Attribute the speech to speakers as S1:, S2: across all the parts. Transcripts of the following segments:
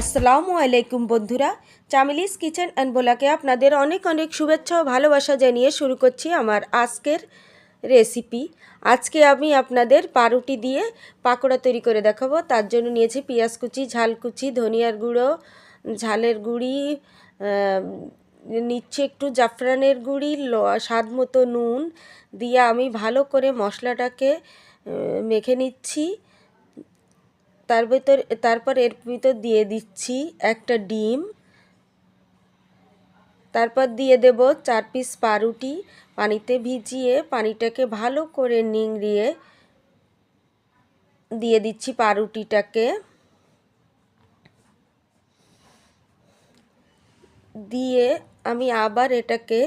S1: আসসালামু আলাইকুম বন্ধুরা। চামিলিস কিচেন অ্যান্ড বোলাকে আপনাদের অনেক অনেক শুভেচ্ছা ও ভালোবাসা জানিয়ে শুরু করছি আমার আজকের রেসিপি। আজকে আমি আপনাদের পাউরুটি দিয়ে পাকোড়া তৈরি করে দেখাবো। তার জন্য নিয়েছি পেঁয়াজ কুচি, ঝাল কুচি, ধনিয়ার গুঁড়ো, ঝালের গুঁড়ি নিচ্ছে একটু জাফরানের গুঁড়ি স্বাদ মতো নুন। দিয়ে আমি ভালো করে মশলাটাকে মেখে নিচ্ছি। তার ভিতর, তারপর এর ভিতর দিয়ে দিচ্ছি একটা ডিম। তারপর দিয়ে দেব চার পিস পাউরুটি পানিতে ভিজিয়ে, পানিটাকে ভালো করে নিংড়িয়ে দিয়ে দিচ্ছি পাউরুটিটাকে। দিয়ে আমি আবার এটাকে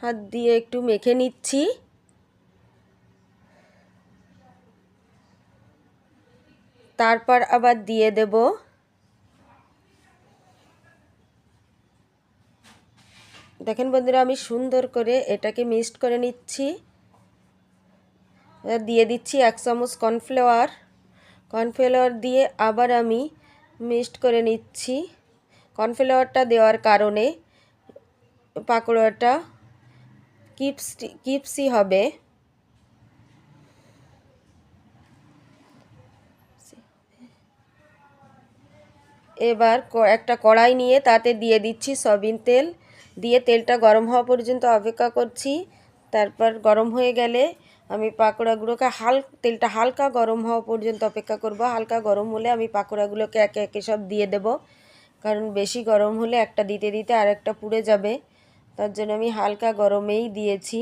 S1: হাত দিয়ে একটু মেখে নিচ্ছি। তারপর আবার দিয়ে দেব। দেখেন বন্ধুরা, আমি সুন্দর করে এটাকে মিক্সড করে নিচ্ছি। দিয়ে দিচ্ছি এক চামচ কর্নফ্লাওয়ার। কর্নফ্লাওয়ার দিয়ে আবার আমি মিক্সড করে নিচ্ছি। কর্নফ্লাওয়ারটা দেওয়ার কারণে পাকোড়াটা কিপসি কিপসি হবে। এবার একটা কড়াই নিয়ে তাতে দিয়ে দিচ্ছি সয়াবিন তেল। দিয়ে তেলটা গরম হওয়া পর্যন্ত অপেক্ষা করছি। তারপর গরম হয়ে গেলে আমি পাকোড়াগুলোকে হাল, তেলটা হালকা গরম হওয়া পর্যন্ত অপেক্ষা করব। হালকা গরম হলে আমি পাকোড়াগুলোকে একে একে সব দিয়ে দেব। কারণ বেশি গরম হলে একটা দিতে দিতে আরেকটা পুড়ে যাবে। তার জন্য আমি হালকা গরমেই দিয়েছি।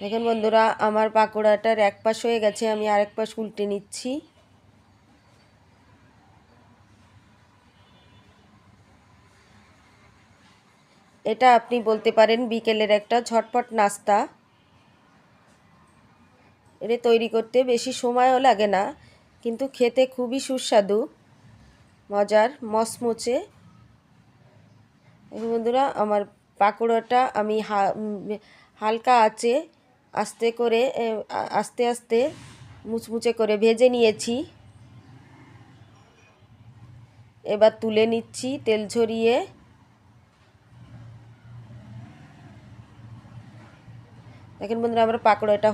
S1: দেখেন বন্ধুরা, আমার পাকোড়াটার এক পাশ হয়ে গেছে, আমি আরেক পাশ উল্টে নিচ্ছি। এটা আপনি বলতে পারেন বিকেলের একটা ঝটপট নাস্তা। এটা তৈরি করতে বেশি সময়ও লাগে না, কিন্তু খেতে খুবই সুস্বাদু, মজার দেখুন বন্ধুরা, আমার পাকোড়াটা আমি হালকা আছে আস্তে করে আস্তে আস্তে মুচমুচে করে ভেজে নিয়েছি। এবার তুলে নিচ্ছি তেল ঝরিয়ে। দেখেন বন্ধুরা, আমার পাকোড়াটা